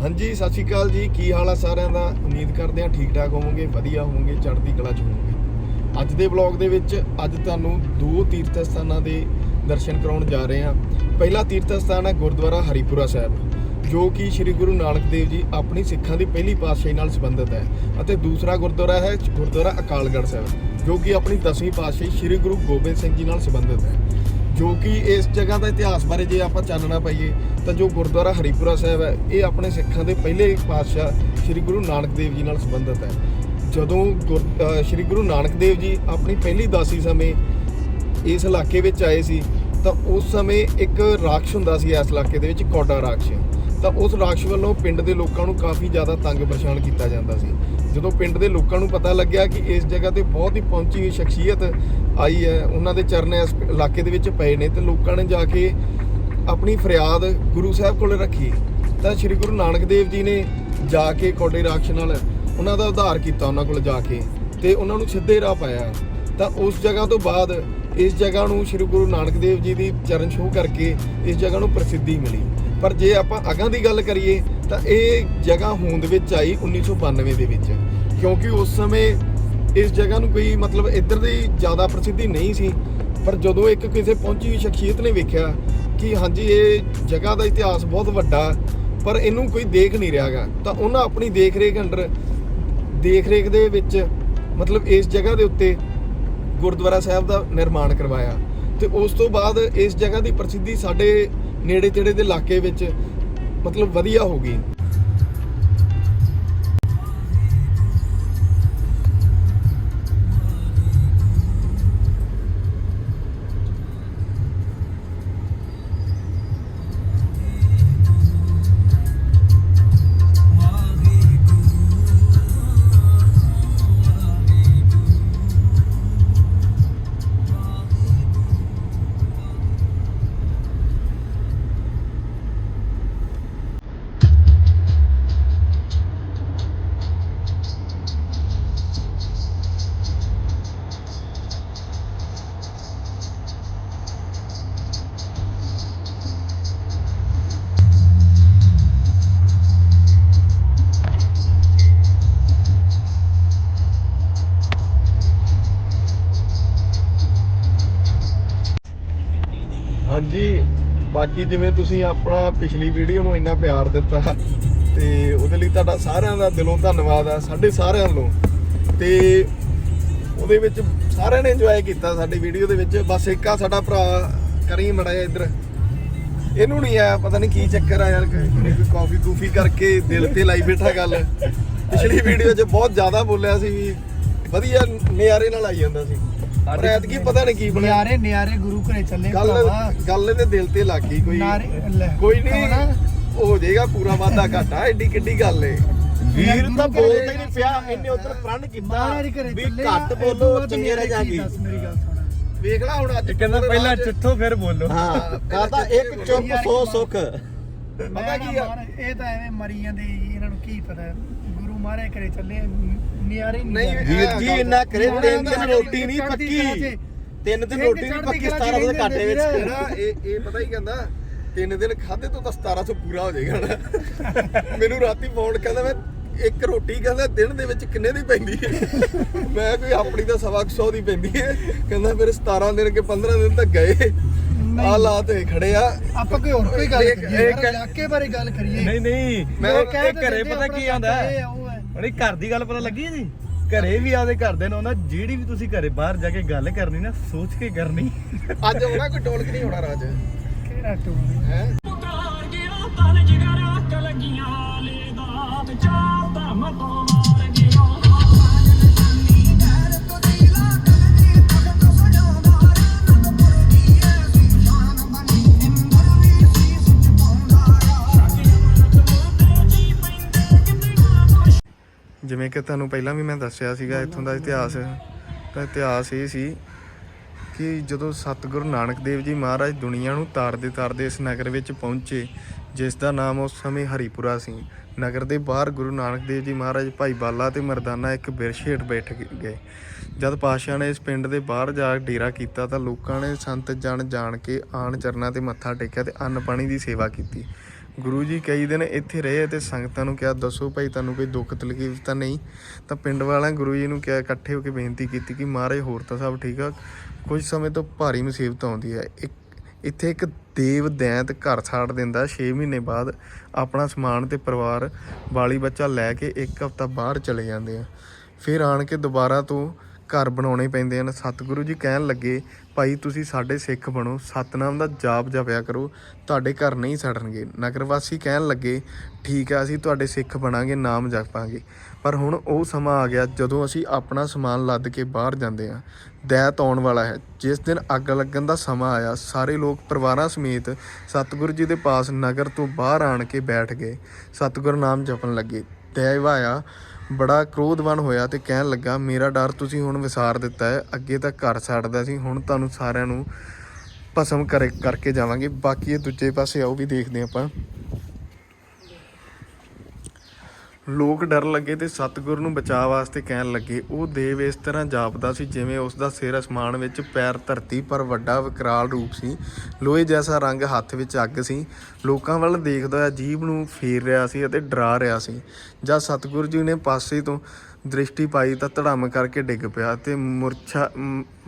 ਹਾਂਜੀ, ਸਤਿ ਸ਼੍ਰੀ ਅਕਾਲ ਜੀ। ਕੀ ਹਾਲ ਆ ਸਾਰਿਆਂ ਦਾ? ਉਮੀਦ ਕਰਦੇ ਹਾਂ ਠੀਕ ਠਾਕ ਹੋਵੋਗੇ, ਵਧੀਆ ਹੋਵੋਗੇ, ਚੜ੍ਹਦੀ ਕਲਾ ਚ ਹੋਵੋਗੇ। ਅੱਜ ਦੇ ਵਲੌਗ ਦੇ ਵਿੱਚ ਅੱਜ ਤੁਹਾਨੂੰ ਦੋ ਤੀਰਥ ਸਥਾਨਾਂ ਦੇ ਦਰਸ਼ਨ ਕਰਾਉਣ ਜਾ ਰਹੇ ਹਾਂ। ਪਹਿਲਾ ਤੀਰਥ ਸਥਾਨ ਹੈ ਗੁਰਦੁਆਰਾ ਹਰੀਪੁਰਾ ਸਾਹਿਬ, ਜੋ ਕਿ ਸ੍ਰੀ ਗੁਰੂ ਨਾਨਕ ਦੇਵ ਜੀ ਆਪਣੀ ਸਿੱਖਾਂ ਦੀ ਪਹਿਲੀ ਪਾਤਸ਼ਾਹੀ ਨਾਲ ਸੰਬੰਧਿਤ ਹੈ ਅਤੇ ਦੂਸਰਾ ਗੁਰਦੁਆਰਾ ਹੈ ਗੁਰਦੁਆਰਾ ਅਕਾਲਗੜ੍ਹ ਸਾਹਿਬ, ਜੋ ਕਿ ਆਪਣੀ 10ਵੀਂ ਪਾਤਸ਼ਾਹੀ ਸ੍ਰੀ ਗੁਰੂ ਗੋਬਿੰਦ ਸਿੰਘ ਜੀ ਨਾਲ ਸੰਬੰਧਿਤ ਹੈ। ਜੋ ਕਿ ਇਸ ਜਗ੍ਹਾ ਦਾ ਇਤਿਹਾਸ ਬਾਰੇ ਜੇ ਆਪਾਂ ਚਾਨਣਾ ਪਾਈਏ, ਤਾਂ ਜੋ ਗੁਰਦੁਆਰਾ ਹਰੀਪੁਰਾ ਸਾਹਿਬ ਹੈ, ਇਹ ਆਪਣੇ ਸਿੱਖਾਂ ਦੇ ਪਹਿਲੇ ਪਾਤਸ਼ਾਹ ਸ੍ਰੀ ਗੁਰੂ ਨਾਨਕ ਦੇਵ ਜੀ ਨਾਲ ਸੰਬੰਧਿਤ ਹੈ। ਜਦੋਂ ਗੁਰ- ਸ੍ਰੀ ਗੁਰੂ ਨਾਨਕ ਦੇਵ ਜੀ ਆਪਣੀ ਪਹਿਲੀ ਦਾਸੀ ਸਮੇਂ ਇਸ ਇਲਾਕੇ ਵਿੱਚ ਆਏ ਸੀ, ਤਾਂ ਉਸ ਸਮੇਂ ਇੱਕ ਰਾਖਸ਼ ਹੁੰਦਾ ਸੀ ਇਸ ਇਲਾਕੇ ਦੇ ਵਿੱਚ ਕੋਡਾ ਰਾਖਸ਼। ਤਾਂ ਉਸ ਰਾਖਸ਼ ਵੱਲੋਂ ਪਿੰਡ ਦੇ ਲੋਕਾਂ ਨੂੰ ਕਾਫੀ ਜ਼ਿਆਦਾ ਤੰਗ ਪਰੇਸ਼ਾਨ ਕੀਤਾ ਜਾਂਦਾ ਸੀ। ਜਦੋਂ ਪਿੰਡ ਦੇ ਲੋਕਾਂ ਨੂੰ ਪਤਾ ਲੱਗਿਆ ਕਿ ਇਸ ਜਗ੍ਹਾ ਤੇ ਬਹੁਤ ਹੀ ਪਹੁੰਚੀ ਹੋਈ ਸ਼ਖਸੀਅਤ ਆਈ ਹੈ, ਉਹਨਾਂ ਦੇ ਚਰਨ ਇਸ ਇਲਾਕੇ ਦੇ ਵਿੱਚ ਪਏ ਨੇ ਤੇ ਲੋਕਾਂ ਨੇ ਜਾ ਕੇ ਆਪਣੀ ਫਰਿਆਦ ਗੁਰੂ ਸਾਹਿਬ ਕੋਲ ਰੱਖੀ। ਤਾਂ ਸ੍ਰੀ ਗੁਰੂ ਨਾਨਕ ਦੇਵ ਜੀ ਨੇ ਜਾ ਕੇ ਕੋਟੇ ਰਾਖਸ਼ ਨਾਲ ਉਹਨਾਂ ਦਾ ਉਧਾਰ ਕੀਤਾ ਉਹਨਾਂ ਕੋਲ ਜਾ ਕੇ ਤੇ ਉਹਨਾਂ ਨੂੰ ਸਿੱਧੇ ਰਾਹ ਪਾਇਆ। ਤਾਂ ਉਸ ਜਗ੍ਹਾ ਤੋਂ ਬਾਅਦ ਇਸ ਜਗ੍ਹਾ ਨੂੰ ਸ੍ਰੀ ਗੁਰੂ ਨਾਨਕ ਦੇਵ ਜੀ ਦੀ ਚਰਨ ਛੂਹ ਕਰਕੇ ਇਸ ਜਗ੍ਹਾ ਨੂੰ ਪ੍ਰਸਿੱਧੀ ਮਿਲੀ। ਪਰ ਜੇ ਆਪਾਂ ਅਗਾਂ ਦੀ ਗੱਲ ਕਰੀਏ ਤਾਂ ਇਹ ਜਗ੍ਹਾ ਹੋਂਦ ਵਿੱਚ ਆਈ 1992 ਦੇ ਵਿੱਚ। ਕਿਉਂਕਿ ਉਸ ਸਮੇਂ ਇਸ ਜਗ੍ਹਾ ਨੂੰ ਕੋਈ ਮਤਲਬ ਇੱਧਰ ਦੀ ਜ਼ਿਆਦਾ ਪ੍ਰਸਿੱਧੀ ਨਹੀਂ ਸੀ। ਪਰ ਜਦੋਂ ਇੱਕ ਕਿਸੇ ਪਹੁੰਚੀ ਸ਼ਖਸੀਅਤ ਨੇ ਵੇਖਿਆ ਕਿ ਹਾਂਜੀ, ਇਹ ਜਗ੍ਹਾ ਦਾ ਇਤਿਹਾਸ ਬਹੁਤ ਵੱਡਾ, ਪਰ ਇਹਨੂੰ ਕੋਈ ਦੇਖ ਨਹੀਂ ਰਿਹਾਗਾ ਤਾਂ ਉਹਨਾਂ ਆਪਣੀ ਦੇਖ ਰੇਖ ਅੰਡਰ ਦੇਖ ਰੇਖ ਦੇ ਵਿੱਚ ਮਤਲਬ ਇਸ ਜਗ੍ਹਾ ਦੇ ਉੱਤੇ ਗੁਰਦੁਆਰਾ ਸਾਹਿਬ ਦਾ ਨਿਰਮਾਣ ਕਰਵਾਇਆ। ਤੇ ਉਸ ਤੋਂ ਬਾਅਦ ਇਸ ਜਗ੍ਹਾ ਦੀ ਪ੍ਰਸਿੱਧੀ ਸਾਡੇ ਨੇੜੇ ਤੇੜੇ ਦੇ ਇਲਾਕੇ ਵਿੱਚ ਮਤਲਬ ਵਧੀਆ ਹੋ ਗਈ ਬਾਕੀ ਜਿਵੇਂ ਤੁਸੀਂ ਆਪਣਾ ਪਿਛਲੀ ਵੀਡੀਓ ਨੂੰ ਇੰਨਾ ਪਿਆਰ ਦਿੱਤਾ ਤੇ ਉਹਦੇ ਲਈ ਤੁਹਾਡਾ ਸਾਰਿਆਂ ਦਾ ਦਿਲੋਂ ਧੰਨਵਾਦ ਆ, ਸਾਡੇ ਸਾਰਿਆਂ ਵੱਲੋਂ ਤੇ ਉਹਦੇ ਵਿੱਚ ਸਾਰਿਆਂ ਨੇ ਇੰਜੋਏ ਕੀਤਾ ਸਾਡੀ ਵੀਡੀਓ ਦੇ ਵਿੱਚ। ਬਸ ਇੱਕ ਆ ਸਾਡਾ ਭਰਾ ਕਰੀ ਮੜਾਇਆ ਇੱਧਰ। ਇਹਨੂੰ ਨਹੀਂ ਆਇਆ ਪਤਾ ਨਹੀਂ ਕੀ ਚੱਕਰ ਆ ਯਾਰ ਕੋਈ ਕਾਫੀ ਕੂਫੀ ਕਰਕੇ ਦਿਲ ਤੇ ਲਾਈ ਬੈਠਾ ਗੱਲ। ਪਿਛਲੀ ਵੀਡੀਓ 'ਚ ਬਹੁਤ ਜ਼ਿਆਦਾ ਬੋਲਿਆ ਸੀ ਵੀ ਵਧੀਆ ਨਿਆਰੇ ਨਾਲ ਆਈ ਜਾਂਦਾ ਸੀ। ਪਰ ਐਤਕੀ ਪਤਾ ਨਹੀਂ ਕੀ ਬਣਿਆ। ਨਿਆਰੇ ਨਿਆਰੇ ਗੁਰੂ ਘਰੇ ਚੱਲੇ ਗੱਲ ਭਰਾਵਾ। ਗੱਲ ਇਹਦੇ ਦਿਲ ਤੇ ਲੱਗ ਗਈ ਕੋਈ। ਨਾਰੇ ਲੈ, ਕੋਈ ਨਹੀਂ? ਹੋ ਜਾਏਗਾ ਪੂਰਾ ਵਾਧਾ ਘਾਟਾ ਐਡੀ ਕਿੱਡੀ ਗੱਲ ਏ। ਵੀਰ ਤਾਂ ਬੋਲਦਾ ਹੀ ਨਹੀਂ ਪਿਆ ਇੰਨੇ ਉਧਰ ਪ੍ਰਣ ਕੀਤਾ ਮਹਾਰਾਜ ਘਰੇ ਵੀ ਚੱਲੇ। ਘੱਟ ਬੋਲੋ ਚੰਗੇ ਰਹਿ ਜਾਗੀ। ਦੱਸ ਮੇਰੀ ਗੱਲ ਸੁਣ। ਵੇਖ ਲੈ ਹੁਣ ਅੱਜ ਕਹਿੰਦਾ ਪੂਰੇ ਪਹਿਲਾਂ ਰਾਹ 'ਚ ਚਿੱਥੋਂ ਫਿਰ ਬੋਲੋ। ਹਾਂ ਕਹਤਾ ਇੱਕ ਚੁੱਪ ਸੋ ਸੁਖ। ਪਤਾ ਕੀ ਨਾ ਆ? ਮਾਰ- ਇਹ ਤਾਂ ਐਵੇਂ ਮਰੀ ਜਾਂਦੇ ਜੀ, ਇਹਨਾਂ ਨੂੰ ਕੀ ਪਤਾ। ਗੁਰੂ ਮਹਾਰਾਜ ਘਰੇ ਚੱਲੇ ਨਿਆਰੇ ਨਹੀਂ, ਜਾਂਦੇ। ਵੀਰ ਜੀ ਇੰਨਾ ਕਰੇ ਨਿਆਰੇ ਤਿੰਨ ਦਿਨ ਜਾਂਦੇ ਰੋਟੀ ਨਹੀਂ ਚੜ੍ਹਦੀ ਪੱਕੀ। ਕਲਾ 'ਚ। ਤਿੰਨ ਦਿਨ ਇੱਕ ਰੋਟੀ ਨਹੀਂ ਚੜ੍ਹਦੀ ਪੱਕੀ ਕਲਾ 'ਚ 17 ਦਿਨ ਘਾਟੇ ਵਿੱਚ। ਰਹਿੰਦੇ ਜਿਹੜਾ ਇਹ ਇਹ ਪਤਾ ਹੀ ਕਹਿੰਦਾ? ਤਿੰਨ ਦਿਨ ਖਾਦੇ ਤੋਂ ਤਾਂ 1700 ਪੂਰਾ ਹੋ ਜਾਏਗਾ ਨਾ। ਮੈਨੂੰ ਰਾਤੀ ਫੋਨ ਕਹਿੰਦਾ ਮੈਂ ਇੱਕ ਰੋਟੀ ਕਹਿੰਦਾ ਦਿਨ ਦੇ ਵਿੱਚ ਕਿੰਨੇ ਦੀ ਪੈਂਦੀ ਹੈ? ਮੈਂ ਕੋਈ ਆਪਣੀ ਤਾਂ ਸਵਾ ਕੁ ਸੌ ਦੀ ਪੈਂਦੀ ਹੈ। ਕਹਿੰਦਾ ਫਿਰ 17 ਦਿਨ ਕੇ 15 ਦਿਨ ਤੱਕ ਗਏ। ਨਹੀਂ। ਆ ਲਾ ਤੇ ਖੜੇ ਆ। ਆਪਾਂ ਕੋਈ ਹੋਰ ਕੋਈ ਗੱਲ ਕਰੀਏ ਇਲਾਕੇ ਬਾਰੇ ਗੱਲ ਕਰੀਏ। ਨਹੀਂ ਨਹੀਂ। ਮੈਂ ਇਹ ਘਰੇ ਪਤਾ ਕੀ ਆਂਦਾ। ਉਹਨੇ ਘਰ ਦੀ ਗੱਲ ਪਤਾ ਲੱਗੀ ਜੀ ਘਰੇ ਵੀ ਆਦੇ ਕਰਦੇ ਨੇ ਉਹਨਾਂ ਜਿਹੜੀ ਵੀ ਤੁਸੀਂ ਘਰੇ ਬਾਹਰ ਜਾ ਕੇ ਗੱਲ ਕਰਨੀ ਨਾ ਸੋਚ ਕੇ ਕਰਨੀ। ਅੱਜ ਹੋਣਾ ਕੋਈ ਟੋਲਕ ਨਹੀਂ ਹੋਣਾ ਰਾਜ। ਕਿਹੜਾ ਟੋਲ ਹੈ? ਕਿ ਤੁਹਾਨੂੰ ਪਹਿਲਾਂ ਵੀ ਮੈਂ ਦੱਸਿਆ ਸੀਗਾ ਇੱਥੋਂ ਦਾ ਇਤਿਹਾਸ। ਤਾਂ ਇਤਿਹਾਸ ਇਹ ਸੀ ਕਿ ਜਦੋਂ ਸਤਿਗੁਰੂ ਨਾਨਕ ਦੇਵ ਜੀ ਮਹਾਰਾਜ ਦੁਨੀਆ ਨੂੰ ਤਾਰਦੇ ਤਾਰਦੇ ਇਸ ਨਗਰ ਵਿੱਚ ਪਹੁੰਚੇ, ਜਿਸ ਦਾ ਨਾਮ ਉਸ ਸਮੇਂ ਹਰੀਪੁਰਾ ਸੀ। ਨਗਰ ਦੇ ਬਾਹਰ ਗੁਰੂ ਨਾਨਕ ਦੇਵ ਜੀ ਮਹਾਰਾਜ ਭਾਈ ਬਾਲਾ ਤੇ ਮਰਦਾਨਾ ਇੱਕ ਬਿਰਛ ਹੇਠ ਬੈਠ ਗਏ। ਜਦ ਪਾਤਸ਼ਾਹ ਨੇ ਇਸ ਪਿੰਡ ਦੇ ਬਾਹਰ ਜਾ ਕੇ ਡੇਰਾ ਕੀਤਾ ਤਾਂ ਲੋਕਾਂ ਨੇ ਸੰਤ ਜਨ ਜਾਣ ਕੇ ਆਣ ਚਰਨਾਂ ਤੇ ਮੱਥਾ ਟੇਕਿਆ ਤੇ ਅੰਨ ਪਾਣੀ ਦੀ ਸੇਵਾ ਕੀਤੀ। ਗੁਰੂ ਜੀ ਕਈ ਦਿਨ ਇੱਥੇ ਰਹੇ ਤੇ ਸੰਗਤਾਂ ਨੂੰ ਕਿਹਾ, ਦੱਸੋ ਭਾਈ, ਤੁਹਾਨੂੰ ਕੋਈ ਦੁੱਖ ਤਕਲੀਫ ਤਾਂ ਨਹੀਂ? ਤਾਂ ਪਿੰਡ ਵਾਲਿਆਂ ਗੁਰੂ ਜੀ ਨੂੰ ਕਿਹਾ, ਇਕੱਠੇ ਹੋ ਕੇ ਬੇਨਤੀ ਕੀਤੀ ਕਿ ਮਹਾਰਾਜ, ਹੋਰ ਤਾਂ ਸਭ ਠੀਕ ਆ। ਕੁਝ ਸਮੇਂ ਤੋਂ ਭਾਰੀ ਮੁਸੀਬਤ ਆਉਂਦੀ ਹੈ ਇੱਕ, ਇੱਥੇ ਇੱਕ ਦੇਵ ਦੈਂਤ ਘਰ ਛਾੜ ਦਿੰਦਾ। 6 ਮਹੀਨੇ ਬਾਅਦ ਆਪਣਾ ਸਮਾਨ ਤੇ ਪਰਿਵਾਰ, ਵਾਲੀ ਬੱਚਾ ਲੈ ਕੇ ਇੱਕ ਹਫ਼ਤਾ ਬਾਹਰ ਚਲੇ ਜਾਂਦੇ ਆ। ਫਿਰ ਆਣ ਕੇ ਦੁਬਾਰਾ ਤੋਂ ਘਰ ਬਣਾਉਣੇ ਪੈਂਦੇ ਹਨ। ਸਤਿਗੁਰੂ ਜੀ ਕਹਿਣ ਲੱਗੇ, ਭਾਈ, ਤੁਸੀਂ ਸਾਡੇ ਸਿੱਖ ਬਣੋ। ਸਤਨਾਮ ਦਾ ਜਾਪ ਜਪਿਆ ਕਰੋ। ਤੁਹਾਡੇ ਘਰ ਨਹੀਂ ਸੜਨਗੇ। ਨਗਰ ਵਾਸੀ ਕਹਿਣ ਲੱਗੇ, ਠੀਕ ਹੈ, ਅਸੀਂ ਤੁਹਾਡੇ ਸਿੱਖ ਬਣਾਂਗੇ, ਨਾਮ ਜਪਾਂਗੇ। ਪਰ ਹੁਣ ਉਹ ਸਮਾਂ ਆ ਗਿਆ ਜਦੋਂ ਅਸੀਂ ਆਪਣਾ ਸਮਾਨ ਲੱਦ ਕੇ ਬਾਹਰ ਜਾਂਦੇ ਹਾਂ। ਦੈਤ ਆਉਣ ਵਾਲਾ ਹੈ। ਜਿਸ ਦਿਨ ਅੱਗ ਲੱਗਣ ਦਾ ਸਮਾਂ ਆਇਆ, ਸਾਰੇ ਲੋਕ ਪਰਿਵਾਰਾਂ ਸਮੇਤ ਸਤਿਗੁਰੂ ਜੀ ਦੇ ਪਾਸ ਨਗਰ ਤੋਂ ਬਾਹਰ ਆਣ ਕੇ ਬੈਠ ਗਏ। ਸਤਿਗੁਰ ਨਾਮ ਜਪਣ ਲੱਗੇ। ਦੈਵ ਆਇਆ ਬੜਾ ਕ੍ਰੋਧਵਾਨ ਹੋਇਆ ਤੇ ਕਹਿਣ ਲੱਗਾ, ਮੇਰਾ ਡਰ ਤੁਸੀਂ ਹੁਣ ਵਿਸਾਰ ਦਿੱਤਾ ਹੈ। ਅੱਗੇ ਤਾਂ ਘਰ ਛੱਡਦਾ ਸੀ, ਹੁਣ ਤੁਹਾਨੂੰ ਸਾਰਿਆਂ ਨੂੰ ਭਸਮ ਕਰੇ, ਕਰਕੇ ਜਾਵਾਂਗੇ। ਬਾਕੀ ਇਹ ਦੂਜੇ ਪਾਸੇ ਆਓ ਵੀ ਦੇਖਦੇ ਆਪਾਂ। ਲੋਕ ਡਰ ਲੱਗੇ ਤੇ ਸਤਿਗੁਰ ਨੂੰ ਬਚਾਅ ਵਾਸਤੇ ਕਹਿਣ ਲੱਗੇ। ਉਹ ਦੇਵ ਇਸ ਤਰ੍ਹਾਂ ਜਾਪਦਾ ਸੀ ਜਿਵੇਂ ਉਸ ਦਾ ਸਿਰ ਅਸਮਾਨ ਵਿੱਚ ਪੈਰ ਧਰਤੀ ਪਰ ਵੱਡਾ ਵਿਕਰਾਲ ਰੂਪ ਸੀ। ਲੋਹੇ ਜੈਸਾ ਰੰਗ ਹੱਥ ਵਿੱਚ ਅੱਗ ਸੀ। ਲੋਕਾਂ ਵੱਲ ਦੇਖਦਾ ਹੋਇਆ ਜੀਭ ਨੂੰ ਫੇਰ ਰਿਹਾ ਸੀ ਅਤੇ ਡਰਾ ਰਿਹਾ ਸੀ। ਜਦ ਸਤਿਗੁਰ ਜੀ ਨੇ ਪਾਸੇ ਤੋਂ ਦ੍ਰਿਸ਼ਟੀ ਪਾਈ ਤਾਂ ਧੜਮ ਕਰਕੇ ਡਿੱਗ ਪਿਆ ਤੇ ਮੁਰਛਾ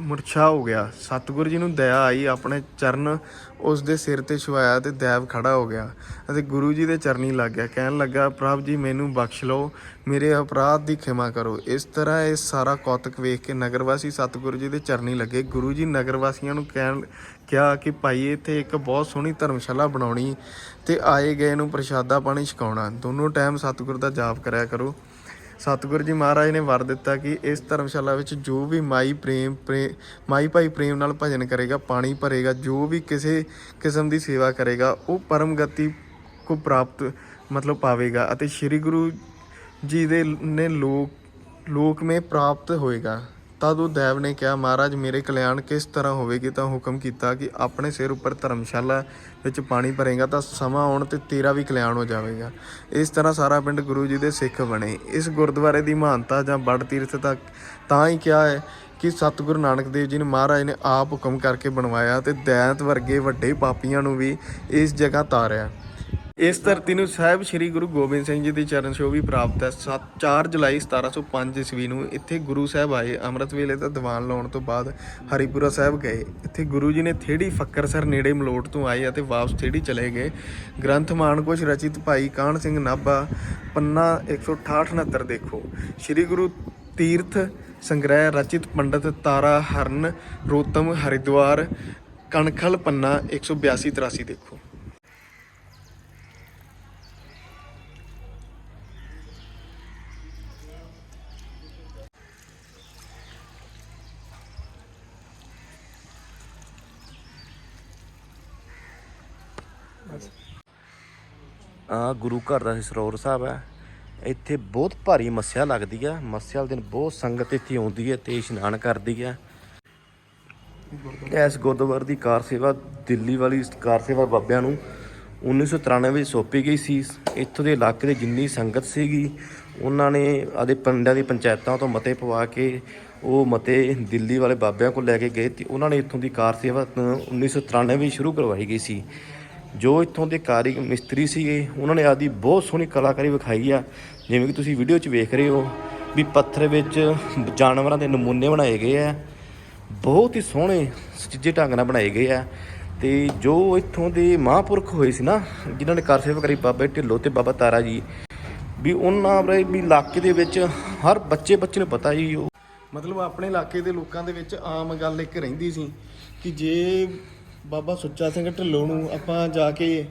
ਮੁਰਛਾ ਹੋ ਗਿਆ। ਸਤਿਗੁਰ ਜੀ ਨੂੰ ਦਇਆ ਆਈ, ਆਪਣੇ ਚਰਨ ਉਸ ਦੇ ਸਿਰ ਤੇ ਛੁਆਇਆ ਤੇ ਦੇਵ ਖੜਾ ਹੋ ਗਿਆ ਅਤੇ ਗੁਰੂ ਜੀ ਦੇ ਚਰਨੀ ਲੱਗ ਗਿਆ। ਕਹਿਣ ਲੱਗਾ, ਪ੍ਰਭ ਜੀ, ਮੈਨੂੰ ਬਖਸ਼ ਲਓ, ਮੇਰੇ ਅਪਰਾਧ ਦੀ ਖਿਮਾ ਕਰੋ। ਇਸ ਤਰ੍ਹਾਂ ਇਹ ਸਾਰਾ ਕੌਤਕ ਵੇਖ ਕੇ ਨਗਰਵਾਸੀ ਸਤਿਗੁਰੂ ਜੀ ਦੇ ਚਰਨੀ ਲੱਗੇ। ਗੁਰੂ ਜੀ ਨਗਰਵਾਸੀਆਂ ਨੂੰ ਕਹਿਣ, ਕਿਹਾ ਕਿ ਭਾਈ, ਇੱਥੇ ਇੱਕ ਬਹੁਤ ਸੋਹਣੀ ਧਰਮਸ਼ਾਲਾ ਬਣਾਉਣੀ ਤੇ ਆਏ ਗਏ ਨੂੰ ਪ੍ਰਸ਼ਾਦਾ ਪਾਣੀ ਛਕਾਉਣਾ। ਦੋਨੋਂ ਟਾਈਮ ਸਤਿਗੁਰ ਦਾ ਜਾਪ ਕਰਿਆ ਕਰੋ। ਸਤਿਗੁਰੂ ਜੀ ਮਹਾਰਾਜ ਨੇ ਵਰ ਦਿੱਤਾ ਕਿ ਇਸ ਧਰਮਸ਼ਾਲਾ ਵਿੱਚ ਜੋ ਵੀ ਮਾਈ ਪ੍ਰੇਮ ਪ੍ਰੇ- ਮਾਈ ਭਾਈ ਪ੍ਰੇਮ ਨਾਲ ਭਜਨ ਕਰੇਗਾ, ਪਾਣੀ ਭਰੇਗਾ, ਜੋ ਵੀ ਕਿਸੇ ਕਿਸਮ ਦੀ ਸੇਵਾ ਕਰੇਗਾ, ਉਹ ਪਰਮ ਗਤੀ ਕੋ ਪ੍ਰਾਪਤ ਮਤਲਬ ਪਾਵੇਗਾ ਅਤੇ ਸ੍ਰੀ ਗੁਰੂ ਜੀ ਦੇ ਨੇ ਲੋਕ ਲੋਕ ਮੇ ਪ੍ਰਾਪਤ ਹੋਏਗਾ। ਤਦ ਉਹ ਨੇ ਕਿਹਾ, ਮਹਾਰਾਜ, ਮੇਰੇ ਕਲਿਆਣ ਕਿਸ ਤਰ੍ਹਾਂ ਹੋਵੇਗੀ? ਤਾਂ ਹੁਕਮ ਕੀਤਾ ਕਿ ਆਪਣੇ ਸਿਰ ਉੱਪਰ ਧਰਮਸ਼ਾਲਾ ਵਿੱਚ ਪਾਣੀ ਭਰੇਗਾ, ਤਾਂ ਸਮਾਂ ਆਉਣ ਤੇ ਤੇਰਾ ਵੀ ਕਲਿਆਣ ਹੋ ਜਾਵੇਗਾ। ਇਸ ਤਰ੍ਹਾਂ ਸਾਰਾ ਪਿੰਡ ਗੁਰੂ ਜੀ ਦੇ ਸਿੱਖ ਬਣੇ। ਇਸ ਗੁਰਦੁਆਰੇ ਦੀ ਮਹਾਨਤਾ ਜਾਂ ਬੜ ਤੀਰਥ ਤੱਕ ਤਾਂ ਹੀ ਕਿਹਾ ਹੈ ਕਿ ਸਤਿਗੁਰੂ ਨਾਨਕ ਦੇਵ ਜੀ ਨੇ ਮਹਾਰਾਜ ਨੇ ਆਪ ਹੁਕਮ ਕਰਕੇ ਬਣਵਾਇਆ ਤੇ ਦੈਂਤ ਵਰਗੇ ਵੱਡੇ ਪਾਪੀਆਂ ਨੂੰ ਵੀ ਇਸ ਜਗ੍ਹਾ ਤਾਰਿਆ। ਇਸ ਧਰਤੀ ਨੂੰ ਸਾਹਿਬ ਸ੍ਰੀ ਗੁਰੂ ਗੋਬਿੰਦ ਸਿੰਘ ਜੀ ਦੀ ਚਰਨ ਛੋਹ ਵੀ ਪ੍ਰਾਪਤ ਹੈ। 7 4 ਜੁਲਾਈ 1705 ਈਸਵੀ ਨੂੰ ਇੱਥੇ ਗੁਰੂ ਸਾਹਿਬ ਆਏ। ਅੰਮ੍ਰਿਤ ਵੇਲੇ ਦਾ ਦੀਵਾਨ ਲਾਉਣ ਤੋਂ ਬਾਅਦ ਹਰੀਪੁਰਾ ਸਾਹਿਬ ਗਏ। ਇੱਥੇ ਗੁਰੂ ਜੀ ਨੇ ਥੇੜੀ ਫੱਕਰਸਰ ਨੇੜੇ ਮਲੋਟ ਤੋਂ ਆਏ ਅਤੇ ਵਾਪਸ ਥੇੜੀ ਚਲੇ ਗਏ। ਗ੍ਰੰਥ ਮਾਨਕੋਸ਼ ਰਚਿਤ ਭਾਈ ਕਾਹਨ ਸਿੰਘ ਨਾਭਾ, ਪੰਨਾ 168 69 ਦੇਖੋ। ਸ੍ਰੀ ਗੁਰੂ ਤੀਰਥ ਸੰਗ੍ਰਹਿ ਰਚਿਤ ਪੰਡਤ ਤਾਰਾ ਹਰਨ ਰੋਤਮ ਹਰਿਦੁਆਰ, ਕਣਖਲ ਪੰਨਾ 182 83 ਦੇਖੋ ਆ ਗੁਰੂ ਘਰ ਦਾ ਸਰੋਵਰ ਸਾਹਿਬ ਹੈ। ਇੱਥੇ ਬਹੁਤ ਭਾਰੀ ਮੱਸਿਆ ਲੱਗਦੀ ਆ। ਮੱਸਿਆ ਵਾਲੇ ਦਿਨ ਬਹੁਤ ਸੰਗਤ ਇੱਥੇ ਆਉਂਦੀ ਹੈ ਤੇ ਇਸ਼ਨਾਨ ਕਰਦੀ ਆ। ਇਸ ਗੁਰਦੁਆਰੇ ਦੀ ਕਾਰ ਸੇਵਾ ਦਿੱਲੀ ਵਾਲੀ ਕਾਰ ਸੇਵਾ ਬਾਬਿਆਂ ਨੂੰ 1993 ਵਿੱਚ ਸੌਂਪੀ ਗਈ ਸੀ। ਇੱਥੋਂ ਦੇ ਇਲਾਕੇ ਦੇ ਜਿੰਨੀ ਸੰਗਤ ਸੀਗੀ, ਉਹਨਾਂ ਨੇ ਆਦੇ ਪਿੰਡਾਂ ਦੀ ਪੰਚਾਇਤਾਂ ਤੋਂ ਮਤੇ ਪਵਾ ਕੇ ਉਹ ਮਤੇ ਦਿੱਲੀ ਵਾਲੇ ਬਾਬਿਆਂ ਕੋਲ ਲੈ ਕੇ ਗਏ ਤੇ ਉਹਨਾਂ ਨੇ ਇੱਥੋਂ ਦੀ ਕਾਰ ਸੇਵਾ ਤਾਂ 1993 ਵਿੱਚ ਸ਼ੁਰੂ ਕਰਵਾਈ ਗਈ ਸੀ। ਜੋ ਇੱਥੋਂ ਦੇ ਕਾਰੀਗ ਮਿਸਤਰੀ ਸੀਗੇ, ਉਹਨਾਂ ਨੇ ਆਦੀ ਬਹੁਤ ਸੋਹਣੀ ਕਲਾਕਾਰੀ ਵਿਖਾਈ ਆ। ਜਿਵੇਂ ਕਿ ਤੁਸੀਂ ਵੀਡੀਓ 'ਚ ਵੇਖ ਰਹੇ ਹੋ ਵੀ ਪੱਥਰ ਵਿੱਚ ਜਾਨਵਰਾਂ ਦੇ ਨਮੂਨੇ ਬਣਾਏ ਗਏ ਆ। ਬਹੁਤ ਹੀ ਸੋਹਣੇ ਸੁਚੱਜੇ ਢੰਗ ਨਾਲ ਬਣਾਏ ਗਏ ਆ। ਤੇ ਜੋ ਇੱਥੋਂ ਦੇ ਮਹਾਂਪੁਰਖ ਹੋਏ ਸੀ ਨਾ, ਜਿਨ੍ਹਾਂ ਨੇ ਕਾਰ ਸੇਵਾ ਕਰੀ ਬਾਬਾ ਢਿੱਲੋਂ ਤੇ ਬਾਬਾ ਤਾਰਾ ਜੀ, ਵੀ ਉਹਨਾਂ ਬਾਰੇ ਵੀ ਇਲਾਕੇ ਦੇ ਵਿੱਚ ਹਰ ਬੱਚੇ ਬੱਚੇ ਨੂੰ ਪਤਾ ਜੀ, ਉਹ ਮਤਲਬ ਆਪਣੇ ਇਲਾਕੇ ਦੇ ਲੋਕਾਂ ਦੇ ਵਿੱਚ ਆਮ ਗੱਲ ਇੱਕ ਰਹਿੰਦੀ ਸੀ ਕਿ ਜੇ ਬਾਬਾ ਸੁੱਚਾ ਸਿੰਘ ਢਿੱਲੋਂ ਨੂੰ ਆਪਾਂ ਜਾ ਕੇ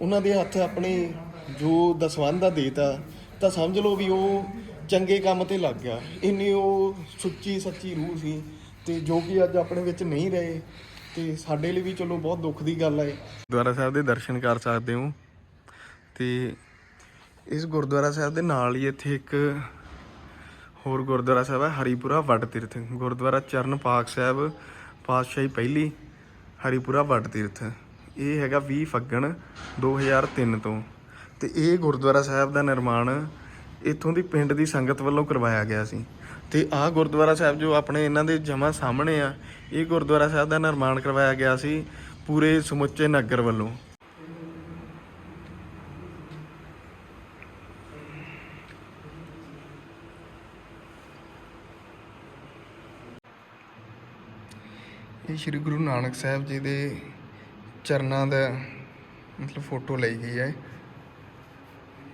ਉਹਨਾਂ ਦੇ ਹੱਥ ਆਪਣੇ ਜੋ ਦਸਵੰਧ ਦਾ ਦੇਤਾ, ਤਾਂ ਸਮਝ ਲਓ ਵੀ ਉਹ ਚੰਗੇ ਕੰਮ ਤੇ ਲੱਗ ਗਿਆ। ਇੰਨੀ ਉਹ ਸੁੱਚੀ ਸੱਚੀ ਰੂਹ ਸੀ ਤੇ ਜੋ ਕਿ ਅੱਜ ਆਪਣੇ ਵਿੱਚ ਨਹੀਂ ਰਹੇ, ਤੇ ਸਾਡੇ ਲਈ ਵੀ ਚਲੋ ਬਹੁਤ ਦੁੱਖ ਦੀ ਗੱਲ ਹੈ ਗੁਰਦੁਆਰਾ ਸਾਹਿਬ ਦੇ ਦਰਸ਼ਨ ਕਰ ਸਕਦੇ ਹੋ। ਤੇ ਇਸ ਗੁਰਦੁਆਰਾ ਸਾਹਿਬ ਦੇ ਨਾਲ ਹੀ ਇੱਥੇ ਇੱਕ ਹੋਰ ਗੁਰਦੁਆਰਾ ਸਾਹਿਬ ਹੈ ਹਰੀਪੁਰਾ ਵੱਡ ਤੀਰਥ। ਗੁਰਦੁਆਰਾ ਚਰਨ ਪਾਕ ਸਾਹਿਬ, ਪਾਤਸ਼ਾਹੀ ਪਹਿਲੀ ਹਰੀਪੁਰਾ ਵੱਡ ਤੀਰਥ। ਇਹ ਹੈਗਾ 20 ਫੱਗਣ 2003 ਤੋਂ। ਤੇ ਇਹ ਗੁਰਦੁਆਰਾ ਸਾਹਿਬ ਦਾ ਨਿਰਮਾਣ ਇੱਥੋਂ ਦੀ ਪਿੰਡ ਦੀ ਸੰਗਤ ਵੱਲੋਂ ਕਰਵਾਇਆ ਗਿਆ ਸੀ। ਤੇ ਆਹ ਗੁਰਦੁਆਰਾ ਸਾਹਿਬ ਜੋ ਆਪਣੇ ਇਹਨਾਂ ਦੇ ਜਮਾ ਸਾਹਮਣੇ ਆ, ਇਹ ਗੁਰਦੁਆਰਾ ਸਾਹਿਬ ਦਾ ਨਿਰਮਾਣ ਕਰਵਾਇਆ ਗਿਆ ਸੀ ਪੂਰੇ ਸਮੁੱਚੇ ਨਗਰ ਵੱਲੋਂ। ਇਹ ਸ੍ਰੀ ਗੁਰੂ ਨਾਨਕ ਸਾਹਿਬ ਜੀ ਦੇ ਚਰਨਾਂ ਦਾ ਮਤਲਬ ਫੋਟੋ ਲਈ ਗਈ ਹੈ,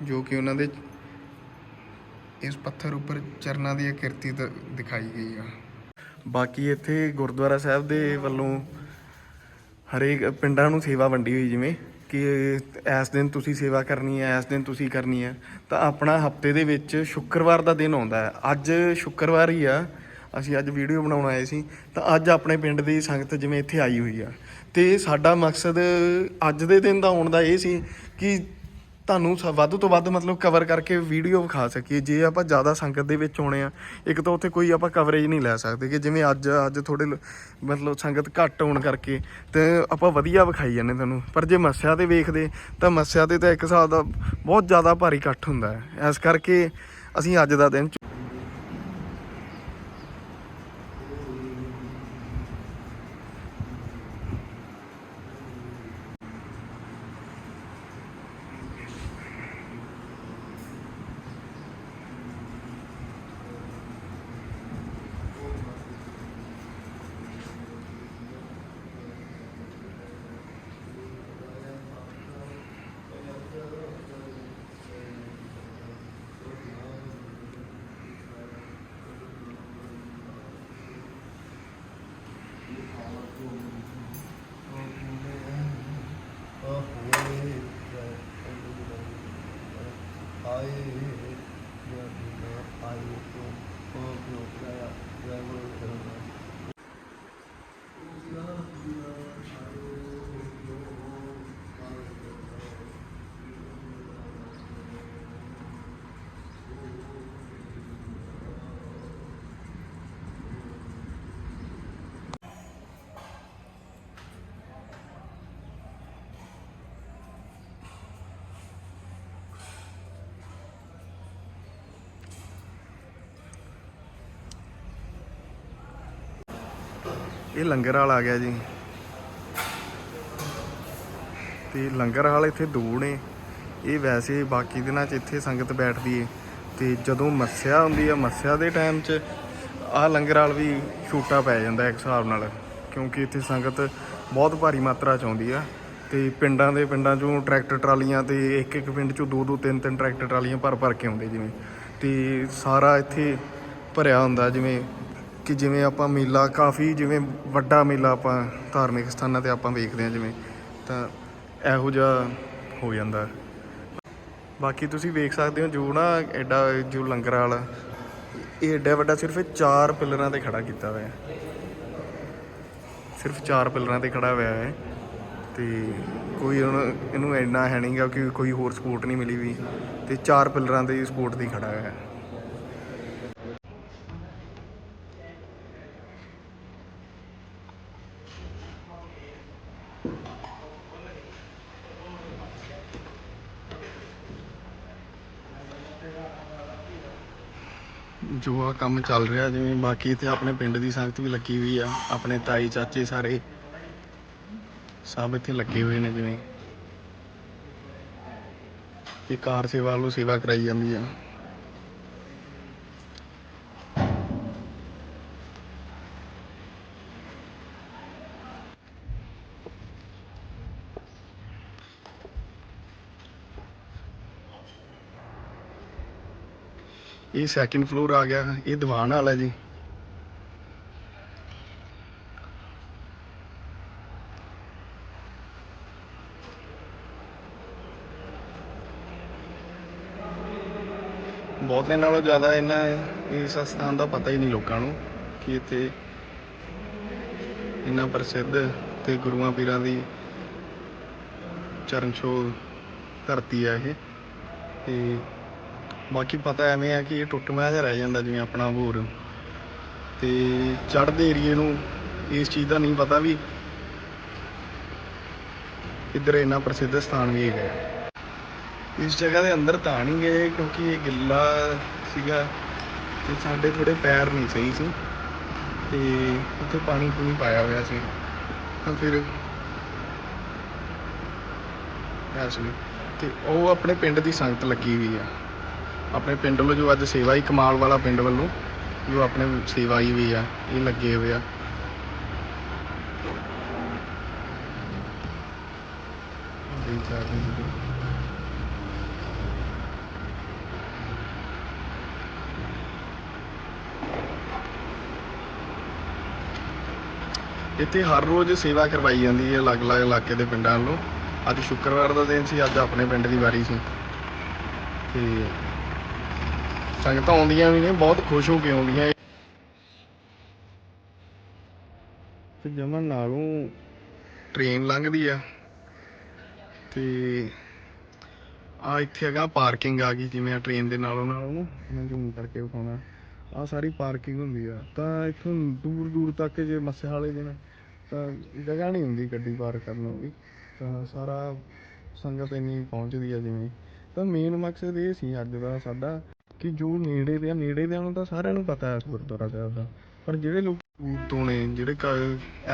ਜੋ ਕਿ ਉਹਨਾਂ ਦੇ ਇਸ ਪੱਥਰ ਉੱਪਰ ਚਰਨਾਂ ਦੀ ਕਿਰਤੀ ਦ- ਦਿਖਾਈ ਗਈ ਆ। ਬਾਕੀ ਇੱਥੇ ਗੁਰਦੁਆਰਾ ਸਾਹਿਬ ਦੇ ਵੱਲੋਂ ਹਰੇਕ ਪਿੰਡਾਂ ਨੂੰ ਸੇਵਾ ਵੰਡੀ ਹੋਈ, ਜਿਵੇਂ ਕਿ ਇਸ ਦਿਨ ਤੁਸੀਂ ਸੇਵਾ ਕਰਨੀ ਹੈ, ਇਸ ਦਿਨ ਤੁਸੀਂ ਕਰਨੀ ਹੈ, ਤਾਂ ਆਪਣਾ ਹਫ਼ਤੇ ਦੇ ਵਿੱਚ ਸ਼ੁੱਕਰਵਾਰ ਦਾ ਦਿਨ ਆਉਂਦਾ ਹੈ। ਅੱਜ ਸ਼ੁੱਕਰਵਾਰ ਹੀ ਆ ਅਸੀਂ ਅੱਜ ਵੀਡੀਓ ਬਣਾਉਣ ਆਏ ਸੀ, ਤਾਂ ਅੱਜ ਆਪਣੇ ਪਿੰਡ ਦੀ ਸੰਗਤ ਜਿਵੇਂ ਇੱਥੇ ਆਈ ਹੋਈ ਆ। ਤੇ ਸਾਡਾ ਮਕਸਦ ਅੱਜ ਦੇ ਦਿਨ ਦਾ ਆਉਣ ਦਾ ਇਹ ਸੀ ਕਿ ਤੁਹਾਨੂੰ ਸ- ਵੱਧ ਤੋਂ ਵੱਧ ਮਤਲਬ ਕਵਰ ਕਰਕੇ ਵੀਡੀਓ ਵਿਖਾ ਸਕੀਏ। ਜੇ ਆਪਾਂ ਜ਼ਿਆਦਾ ਸੰਗਤ ਦੇ ਵਿੱਚ ਆਉਣੇ ਆ, ਇੱਕ ਤਾਂ ਉੱਥੇ ਕੋਈ ਆਪਾਂ ਕਵਰੇਜ ਨਹੀਂ ਲੈ ਸਕਦੇ ਕਿ ਜਿਵੇਂ ਅੱਜ ਅੱਜ ਥੋੜੇ ਮਤਲਬ ਸੰਗਤ ਘੱਟ ਹੋਣ ਕਰਕੇ ਤੇ ਆਪਾਂ ਵਧੀਆ ਵਿਖਾਈ ਜਾਂਦੇ ਤੁਹਾਨੂੰ। ਪਰ ਜੇ ਮੱਸਿਆ ਤੇ ਵੇਖਦੇ, ਤਾਂ ਮੱਸਿਆ ਤੇ ਤਾਂ ਇੱਕ ਹਿਸਾਬ ਦਾ ਬਹੁਤ ਜ਼ਿਆਦਾ ਭਾਰੀ ਇਕੱਠ ਹੁੰਦਾ ਹੈ। ਇਸ ਕਰਕੇ ਅਸੀਂ ਅੱਜ ਦਾ ਦਿਨ ਇਹ ਲੰਗਰ ਹਾਲ ਆ ਗਿਆ ਜੀ। ਤੇ ਲੰਗਰ ਹਾਲ ਇੱਥੇ ਦੋ ਨੇ। ਇਹ ਵੈਸੇ ਬਾਕੀ ਦਿਨਾਂ 'ਚ ਇੱਥੇ ਸੰਗਤ ਬੈਠਦੀ ਏ। ਤੇ ਜਦੋਂ ਮੱਸਿਆ ਹੁੰਦੀ ਆ, ਮੱਸਿਆ ਦੇ ਟਾਈਮ 'ਚ ਆਹ ਲੰਗਰ ਹਾਲ ਵੀ ਛੋਟਾ ਪੈ ਜਾਂਦਾ ਇੱਕ ਹਿਸਾਬ ਨਾਲ। ਕਿਉਂਕਿ ਇੱਥੇ ਸੰਗਤ ਬਹੁਤ ਭਾਰੀ ਮਾਤਰਾ 'ਚ ਆਉਂਦੀ ਆ। ਤੇ ਪਿੰਡਾਂ ਦੇ ਪਿੰਡਾਂ 'ਚੋਂ ਟਰੈਕਟਰ ਟਰਾਲੀਆਂ ਤੇ ਇੱਕ ਇੱਕ ਪਿੰਡ 'ਚੋਂ ਦੋ ਦੋ ਤਿੰਨ ਤਿੰਨ ਟਰੈਕਟਰ ਟਰਾਲੀਆਂ ਭਰ ਭਰ ਕੇ ਆਉਂਦੇ ਜਿਵੇਂ। ਤੇ ਸਾਰਾ ਇੱਥੇ ਭਰਿਆ ਹੁੰਦਾ ਜਿਵੇਂ ਕਿ ਜਿਵੇਂ ਆਪਾਂ ਮੇਲਾ ਕਾਫੀ ਜਿਵੇਂ ਵੱਡਾ ਮੇਲਾ ਆਪਾਂ ਧਾਰਮਿਕ ਸਥਾਨਾਂ ਤੇ ਆਪਾਂ ਵੇਖਦੇ ਹਾਂ ਜਿਵੇਂ, ਤਾਂ ਇਹੋ ਜਿਹਾ ਹੋ ਜਾਂਦਾ। ਬਾਕੀ ਤੁਸੀਂ ਵੇਖ ਸਕਦੇ ਹੋ ਜੋ ਨਾ ਐਡਾ ਜੋ ਲੰਗਰ ਵਾਲਾ, ਇਹ ਐਡਾ ਵੱਡਾ ਸਿਰਫ ਚਾਰ ਪਿਲਰਾਂ ਤੇ ਖੜਾ ਕੀਤਾ ਹੋਇਆ। ਹੈ ਸਿਰਫ ਚਾਰ ਪਿਲਰਾਂ ਤੇ ਖੜਾ ਹੋਇਆ ਹੈ, ਤੇ ਕੋਈ ਹੁਣ ਇਹਨੂੰ ਇੰਨਾ ਹੈ ਨਹੀਂਗਾ ਕਿ ਕੋਈ ਹੋਰ ਸਪੋਰਟ ਨਹੀਂ ਮਿਲੀ ਵੀ, ਤੇ ਚਾਰ ਪਿਲਰਾਂ 'ਤੇ ਹੀ ਸਪੋਰਟ ਦੀ ਖੜਾ ਹੋਇਆ। ਹੈ ਜੋ ਆ ਕੰਮ ਚੱਲ ਰਿਹਾ, ਜਿਵੇਂ ਬਾਕੀ ਇੱਥੇ ਆਪਣੇ ਪਿੰਡ ਦੀ ਸੰਗਤ ਵੀ ਲੱਗੀ ਹੋਈ ਆ, ਆਪਣੇ ਤਾਈ, ਚਾਚੇ ਸਾਰੇ। ਸਭ ਇੱਥੇ ਲੱਗੇ ਹੋਏ ਨੇ ਜਿਵੇਂ। ਇਹ ਕਾਰ ਸੇਵਾ ਵੱਲੋਂ ਸੇਵਾ ਕਰਾਈ ਜਾਂਦੀ ਆ। ਇਹ ਸੈਕਿੰਡ ਫਲੋਰ ਆ ਗਿਆ, ਇਹ ਦੀਵਾਨ ਹਾਲ ਜੀ। ਬਹੁਤੇ ਨਾਲੋਂ ਜ਼ਿਆਦਾ ਇਹਨਾਂ ਇਸ ਸਥਾਨ ਦਾ ਪਤਾ ਹੀ ਨਹੀਂ ਲੋਕਾਂ ਨੂੰ ਕਿ ਇੱਥੇ ਇੰਨਾ ਪ੍ਰਸਿੱਧ ਤੇ ਗੁਰੂਆਂ ਪੀਰਾਂ ਦੀ ਚਰਨ ਛੋਹ ਧਰਤੀ ਹੈ ਇਹ। ਤੇ ਬਾਕੀ ਪਤਾ ਐਵੇਂ ਆ ਕਿ ਇਹ ਟੁੱਟਮਾ ਜਿਹਾ ਰਹਿ ਜਾਂਦਾ ਜਿਵੇਂ ਆਪਣਾ ਹੋਰ। ਤੇ ਚੜ੍ਹਦੇ ਏਰੀਏ ਨੂੰ ਇਸ ਚੀਜ਼ ਦਾ ਨਹੀਂ ਪਤਾ ਵੀ ਇੱਧਰ ਇੰਨਾ ਪ੍ਰਸਿੱਧ ਸਥਾਨ ਵੀ ਹੈਗਾ। ਇਸ ਜਗ੍ਹਾ ਦੇ ਅੰਦਰ ਤਾਂ ਨਹੀਂ ਗਏ ਕਿਉਂਕਿ ਇਹ ਗਿੱਲਾ ਸੀਗਾ ਤੇ ਸਾਡੇ ਥੋੜੇ ਪੈਰ ਨਹੀਂ ਸਹੀ ਸੀ। ਤੇ ਉੱਥੇ ਪਾਣੀ ਪੂਣੀ ਪਾਇਆ ਹੋਇਆ ਸੀ। ਤਾਂ ਫਿਰ ਐਸੀ ਤੇ ਉਹ ਆਪਣੇ ਪਿੰਡ ਦੀ ਸੰਗਤ ਲੱਗੀ ਹੋਈ ਆ। ਆਪਣੇ ਪਿੰਡ ਵੱਲੋਂ ਜੋ ਅੱਜ ਸੇਵਾ ਹੀ ਕਮਾਲ ਵਾਲਾ ਪਿੰਡ ਵੱਲੋਂ ਜੋ ਆਪਣੇ ਸੇਵਾ ਹੀ ਵੀ ਆ, ਇਹ ਲੱਗੇ ਹੋਏ ਆ। ਇੱਥੇ ਹਰ ਰੋਜ਼ ਸੇਵਾ ਕਰਵਾਈ ਜਾਂਦੀ ਹੈ ਅਲੱਗ-ਅਲੱਗ ਇਲਾਕੇ ਦੇ ਪਿੰਡਾਂ ਵੱਲੋਂ। ਅੱਜ ਸ਼ੁੱਕਰਵਾਰ ਦਾ ਦਿਨ ਸੀ, ਅੱਜ ਆਪਣੇ ਪਿੰਡ ਦੀ ਵਾਰੀ ਸੀ। ਤੇ ਸੰਗਤਾਂ ਆਉਂਦੀਆਂ ਵੀ ਨੇ ਬਹੁਤ ਖੁਸ਼ ਹੋ ਕੇ ਆਉਂਦੀਆਂ ਤੇ ਜਮਨ ਨਾਲੋਂ ਟ੍ਰੇਨ ਲੰਘਦੀ ਆ। ਤੇ ਆ ਇੱਥੇ ਹੈਗਾ ਪਾਰਕਿੰਗ ਆ ਗਈ ਜਿਵੇਂ ਆ ਟ੍ਰੇਨ ਦੇ ਨਾਲੋਂ ਨਾਲ ਉਹਨੂੰ ਮੈਂ ਜ਼ੂਮ ਕਰਕੇ ਵਿਖਾਉਣਾ। ਆ ਸਾਰੀ ਪਾਰਕਿੰਗ ਹੁੰਦੀ ਆ। ਤਾਂ ਇੱਥੋਂ ਦੂਰ ਦੂਰ ਤੱਕ ਜੇ ਮੱਸੇ ਵਾਲੇ ਦਿਨ ਤਾਂ ਜਗ੍ਹਾ ਨਹੀਂ ਹੁੰਦੀ ਗੱਡੀ ਪਾਰਕ ਕਰਨ ਨੂੰ ਵੀ। ਤਾਂ ਸਾਰਾ ਸੰਗਤ ਇੰਨੀ ਪਹੁੰਚਦੀ ਆ ਜਿਵੇਂ। ਤਾਂ ਮੇਨ ਮਕਸਦ ਇਹ ਸੀ ਅੱਜ ਦਾ ਸਾਡਾ ਕਿ ਜੋ ਨੇੜੇ ਦੇ ਆ, ਨੇੜੇ ਦੇ ਨੂੰ ਤਾਂ ਸਾਰਿਆਂ ਨੂੰ ਪਤਾ ਹੈ ਗੁਰਦੁਆਰਾ ਸਾਹਿਬ ਦਾ। ਪਰ ਜਿਹੜੇ ਲੋਕ ਦੂਰ ਤੋਂ ਨੇ, ਜਿਹੜੇ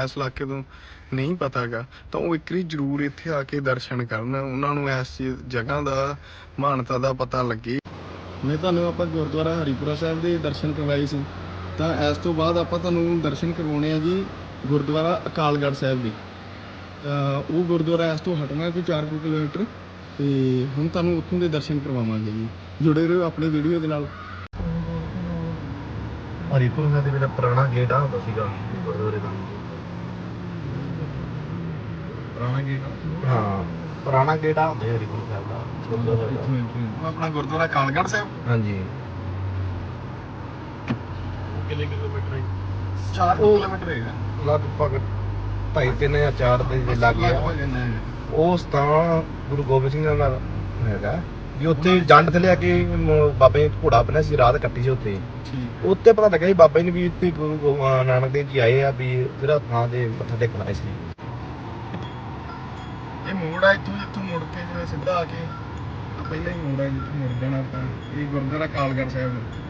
ਇਸ ਇਲਾਕੇ ਤੋਂ ਨਹੀਂ ਪਤਾਗਾ ਤਾਂ ਉਹ ਇੱਕ ਵਾਰੀ ਜ਼ਰੂਰ ਇੱਥੇ ਆ ਕੇ ਦਰਸ਼ਨ ਕਰਨ। ਉਹਨਾਂ ਨੂੰ ਇਸ ਜਗ੍ਹਾ ਦਾ ਮਾਨਤਾ ਦਾ ਪਤਾ ਲੱਗੇ। ਮੈਂ ਤੁਹਾਨੂੰ ਆਪਾਂ ਗੁਰਦੁਆਰਾ ਹਰੀਪੁਰਾ ਸਾਹਿਬ ਦੇ ਦਰਸ਼ਨ ਕਰਵਾਏ ਸੀ। ਤਾਂ ਇਸ ਤੋਂ ਬਾਅਦ ਆਪਾਂ ਤੁਹਾਨੂੰ ਦਰਸ਼ਨ ਕਰਵਾਉਣੇ ਆ ਜੀ ਗੁਰਦੁਆਰਾ ਅਕਾਲਗੜ੍ਹ ਸਾਹਿਬ ਦੇ। ਤਾਂ ਉਹ ਗੁਰਦੁਆਰਾ ਇਸ ਤੋਂ ਹਟਣਾ ਕੋਈ 4 ਕਿਲੋਮੀਟਰ। ਤੇ ਹੁਣ ਤੁਹਾਨੂੰ ਉੱਥੋਂ ਦੇ ਦਰਸ਼ਨ ਕਰਵਾਵਾਂਗੇ ਜੀ। ਜੁੜੇ ਰਹੋ ਆਪਣੀ ਵੀਡੀਓ ਦੇ ਨਾਲ। ਹਰੀਪੁਰ ਦੇ ਪੁਰਾਣਾ ਗੇਟ ਆ ਹੁੰਦਾ ਸੀਗਾ ਗੁਰਦੁਆਰੇ ਦਾ। ਪੁਰਾਣਾ ਗੇਟ ਹਾਂ ਪੁਰਾਣਾ ਗੇਟ ਆ ਹੁੰਦਾ ਹਰੀਪੁਰ ਸਾਹਿਬ ਦਾ। ਗੁਰਦੁਆਰੇ ਦਾ। ਆਪਣਾ ਗੁਰਦੁਆਰਾ ਕਾਲਗੜ੍ਹ ਸਾਹਿਬ? ਹਾਂਜੀ। ਕਿੰਨੇ ਕਿਲੋਮੀਟਰ ਹੈ? 4 ਕਿਲੋਮੀਟਰ ਹੈਗਾ। ਲਗਭਗ ਢਾਈ ਤਿੰਨ ਜਾਂ ਚਾਰ ਦੇ ਲਾਗੇ ਆ। ਉਸ ਤਾਂ ਗੁਰੂ ਗੋਬਿੰਦ ਸਿੰਘ ਦਾ ਹੈਗਾ। ਵੀ ਉੱਥੇ ਜੰਡ ਤੇ ਲਿਆ ਕੇ ਮ- ਬਾਬੇ ਨੇ ਘੋੜਾ ਬੰਨਿਆ ਸੀ ਰਾਤ ਕੱਟੀ ਸੀ ਉੱਥੇ। ਠੀਕ। ਉੱਤੇ ਪਤਾ ਲੱਗਿਆ ਸੀ ਬਾਬੇ ਨੇ ਵੀ ਇੱਥੇ ਗੁਰੂ ਗੋ- ਅਹ ਨਾਨਕ ਦੇਵ ਜੀ ਆਏ ਆ ਵੀ ਜਿਹੜਾ ਥਾਂ ਦੇ ਮੱਥਾ ਟੇਕਣ ਆਏ ਸੀ। ਇਹ ਮੋੜ ਆ ਇੱਥੋਂ ਜਿੱਥੋਂ ਮੁੜ ਕੇ ਜਿਵੇਂ ਸਿੱਧਾ ਆ ਕੇ ਆਹ ਪਹਿਲਾਂ ਹੀ ਮੋੜ ਆ ਜਿੱਥੋਂ ਮੁੜ ਜਾਣਾ ਆਪਾਂ। ਇਹ ਗੁਰਦੁਆਰਾ ਕਾਲਗੜ੍ਹ ਸਾਹਿਬ। ਹੈ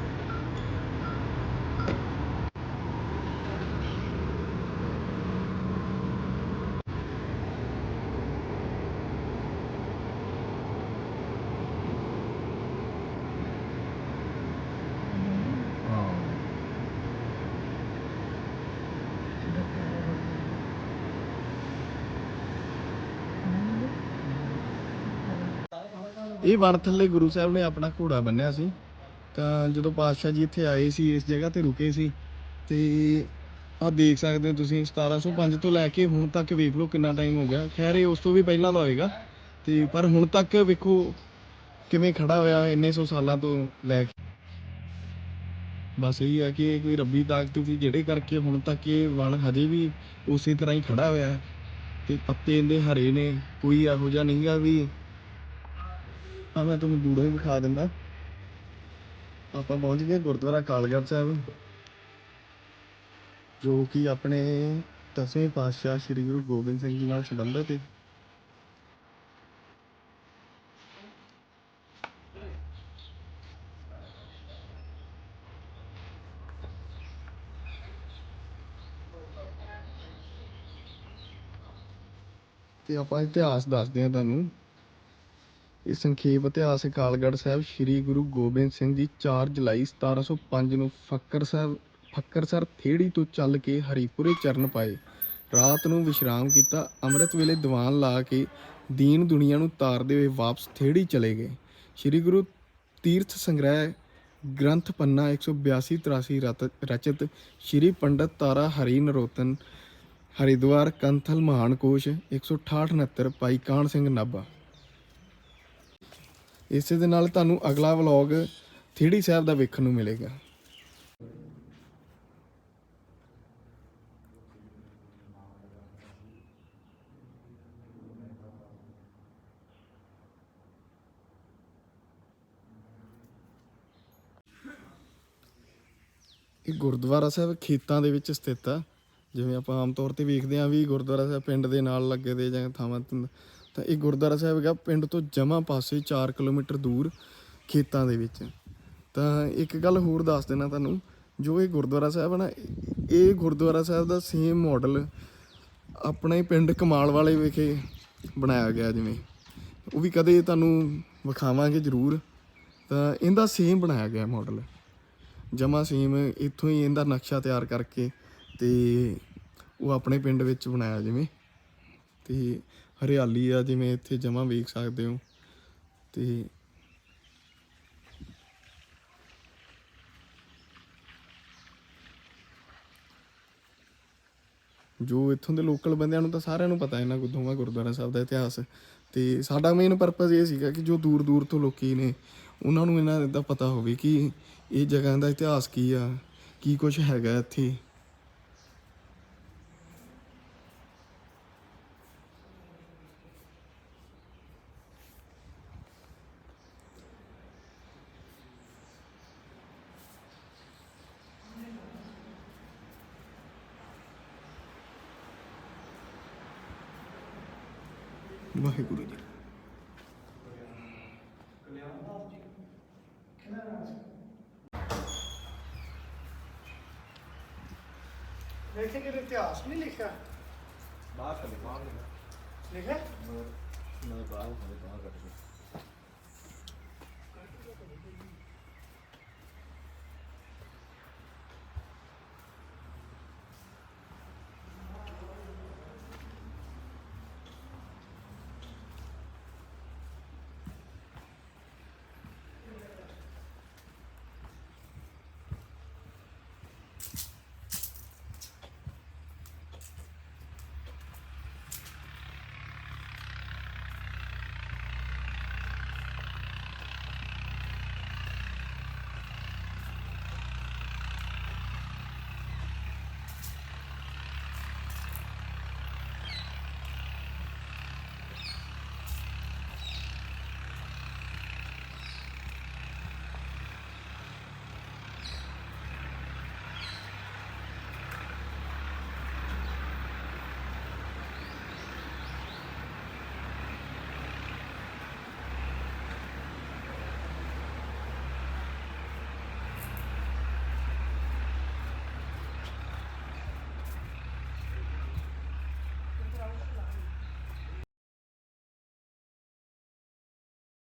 ਇਹ ਵਣ ਥੱਲੇ ਗੁਰੂ ਸਾਹਿਬ ਨੇ ਆਪਣਾ ਘੋੜਾ ਬੰਨਿਆ ਸੀ। ਤਾਂ ਜਦੋਂ ਪਾਤਸ਼ਾਹ ਜੀ ਇੱਥੇ ਆਏ ਸੀ, ਇਸ ਜਗ੍ਹਾ ਤੇ ਰੁਕੇ ਸੀ, ਤੇ ਆਹ ਦੇਖ ਸਕਦੇ ਹੋ ਤੁਸੀਂ 1705 ਤੋਂ ਲੈ ਕੇ ਹੁਣ ਤੱਕ ਵੇਖ ਲਓ ਕਿੰਨਾ ਟਾਈਮ ਹੋ ਗਿਆ। ਖੈਰ, ਇਹ ਉਸ ਤੋਂ ਵੀ ਪਹਿਲਾਂ ਦਾ ਹੋਏਗਾ। ਤੇ ਪਰ ਹੁਣ ਤੱਕ ਵੇਖੋ ਕਿਵੇਂ ਖੜਾ ਹੋਇਆ, ਇੰਨੇ ਸੌ ਸਾਲਾਂ ਤੋਂ ਲੈ ਕੇ। ਬਸ ਇਹ ਹੈ ਕਿ ਇਹ ਕੋਈ ਰੱਬੀ ਤਾਕਤ ਸੀ, ਜਿਹੜੇ ਕਰਕੇ ਹੁਣ ਤੱਕ ਇਹ ਵਣ ਹਜੇ ਵੀ ਉਸੇ ਤਰ੍ਹਾਂ ਹੀ ਖੜਾ ਹੋਇਆ ਹੈ। ਤੇ ਪੱਤੇ ਇਹਦੇ ਹਰੇ ਨੇ, ਕੋਈ ਇਹੋ ਜਿਹਾ ਨਹੀਂਗਾ ਵੀ ਆ ਮੈਂ ਤੁਹਾਨੂੰ ਦੂਰੋਂ ਹੀ ਵਿਖਾ ਦਿੰਦਾ। ਆਪਾਂ ਪਹੁੰਚ ਗਏ ਗੁਰਦੁਆਰਾ ਕਾਲਗੜ੍ਹ ਸਾਹਿਬ, ਜੋ ਕਿ ਆਪਣੇ ਦਸਵੇਂ ਪਾਤਸ਼ਾਹ ਸ੍ਰੀ ਗੁਰੂ ਗੋਬਿੰਦ ਸਿੰਘ ਜੀ ਨਾਲ ਸੰਬੰਧਿਤ ਹੈ। ਤੇ ਆਪਾਂ ਇਤਿਹਾਸ ਦੱਸਦੇ ਹਾਂ ਤੁਹਾਨੂੰ। ਇਹ ਸੰਖੇਪ ਇਤਿਹਾਸ ਅਕਾਲਗੜ੍ਹ ਸਾਹਿਬ ਸ੍ਰੀ ਗੁਰੂ ਗੋਬਿੰਦ ਸਿੰਘ ਜੀ 4 ਜੁਲਾਈ 1705 ਨੂੰ ਫੱਕਰ ਸਾਹਿਬ ਫੱਕਰਸਰ ਥੇੜੀ ਤੋਂ ਚੱਲ ਕੇ ਹਰੀਪੁਰੇ ਚਰਨ ਪਾਏ। ਰਾਤ ਨੂੰ ਵਿਸ਼ਰਾਮ ਕੀਤਾ, ਅੰਮ੍ਰਿਤ ਵੇਲੇ ਦੀਵਾਨ ਲਾ ਕੇ ਦੀਨ ਦੁਨੀਆ ਨੂੰ ਤਾਰਦੇ ਹੋਏ ਵਾਪਸ ਥੇੜੀ ਚਲੇ ਗਏ। ਸ੍ਰੀ ਗੁਰੂ ਤੀਰਥ ਸੰਗ੍ਰਹਿ ਗ੍ਰੰਥ ਪੰਨਾ 182 83 ਰਤ- ਰਚਿਤ ਸ੍ਰੀ ਪੰਡਤ ਤਾਰਾ ਹਰੀ ਨਰੋਤਨ, ਹਰਿਦੁਆਰ ਕੰਥਲ ਮਹਾਨ ਕੋਸ਼ 168 69 ਭਾਈ ਕਾਨ ਸਿੰਘ ਨਾਭਾ। ਇਸੇ ਦੇ ਨਾਲ ਤੁਹਾਨੂੰ ਅਗਲਾ ਵਲੌਗ ਥੀੜੀ ਸਾਹਿਬ ਦਾ ਵੇਖਣ ਨੂੰ ਮਿਲੇਗਾ। ਇਹ ਗੁਰਦੁਆਰਾ ਸਾਹਿਬ ਖੇਤਾਂ ਦੇ ਵਿੱਚ ਸਥਿਤ ਆ। ਜਿਵੇਂ ਆਪਾਂ ਆਮ ਤੌਰ ਤੇ ਵੇਖਦੇ ਆਂ ਵੀ ਗੁਰਦੁਆਰਾ ਸਾਹਿਬ ਪਿੰਡ ਦੇ ਨਾਲ ਲੱਗੇ ਦੇ ਜਾਂ ਥਾਵਾਂ ਤਾਂ ਇਹ ਗੁਰਦੁਆਰਾ ਸਾਹਿਬ ਹੈਗਾ ਪਿੰਡ ਤੋਂ ਜਮਾ ਪਾਸੇ 4 ਕਿਲੋਮੀਟਰ ਦੂਰ ਖੇਤਾਂ ਦੇ ਵਿੱਚ। ਤਾਂ ਇੱਕ ਗੱਲ ਹੋਰ ਦੱਸ ਦੇਣਾ ਤੁਹਾਨੂੰ, ਜੋ ਇਹ ਗੁਰਦੁਆਰਾ ਸਾਹਿਬ ਹੈ ਨਾ, ਇਹ ਗੁਰਦੁਆਰਾ ਸਾਹਿਬ ਦਾ ਸੇਮ ਮਾਡਲ ਆਪਣੇ ਪਿੰਡ ਕਮਾਲ ਵਾਲੇ ਵਿਖੇ ਬਣਾਇਆ ਗਿਆ ਜਿਵੇਂ। ਉਹ ਵੀ ਕਦੇ ਤੁਹਾਨੂੰ ਵਿਖਾਵਾਂਗੇ ਜ਼ਰੂਰ। ਤਾਂ ਇਹਦਾ ਸੇਮ ਬਣਾਇਆ ਗਿਆ ਮਾਡਲ ਜਮਾ ਸੇਮ ਇੱਥੋਂ ਹੀ ਇਹਦਾ ਨਕਸ਼ਾ ਤਿਆਰ ਕਰਕੇ ਤੇ ਉਹ ਆਪਣੇ ਪਿੰਡ ਵਿੱਚ ਬਣਾਇਆ ਜਿਵੇਂ। ਤੇ ਹਰਿਆਲੀ ਆ, ਜਿਵੇਂ ਇੱਥੇ ਜਮਾ ਵੇਖ ਸਕਦੇ ਹੋ। ਤੇ ਜੋ ਇੱਥੋਂ ਦੇ ਲੋਕਲ ਬੰਦਿਆਂ ਨੂੰ ਤਾਂ ਸਾਰਿਆਂ ਨੂੰ ਪਤਾ ਇਹਨਾਂ ਦੋਵਾਂ ਗੁਰਦੁਆਰਾ ਸਾਹਿਬ ਦਾ ਇਤਿਹਾਸ। ਤੇ ਸਾਡਾ ਮੇਨ ਪਰਪਸ ਇਹ ਸੀਗਾ ਕਿ ਜੋ ਦੂਰ ਦੂਰ ਤੋਂ ਲੋਕੀ ਨੇ, ਉਹਨਾਂ ਨੂੰ ਇਹਨਾਂ ਦਾ ਪਤਾ ਹੋਵੇ ਕਿ ਇਹ ਜਗ੍ਹਾ ਦਾ ਇਤਿਹਾਸ ਕੀ ਆ, ਕੀ ਕੁਝ ਹੈਗਾ ਇੱਥੇ ਵਾਹਿਗੁਰੂ ਜੀ ਦੇਖੇ ਕਿ ਇਤਿਹਾਸ ਨਹੀਂ ਲਿਖਿਆ ਬਾਹਰ ਚਲੇ ਬਾਹਰ ਲਿਖਿਆ ਨਾ ਬਾਹਰ ਹੋਵੇ ਬਾਹਰ ਕੱਟ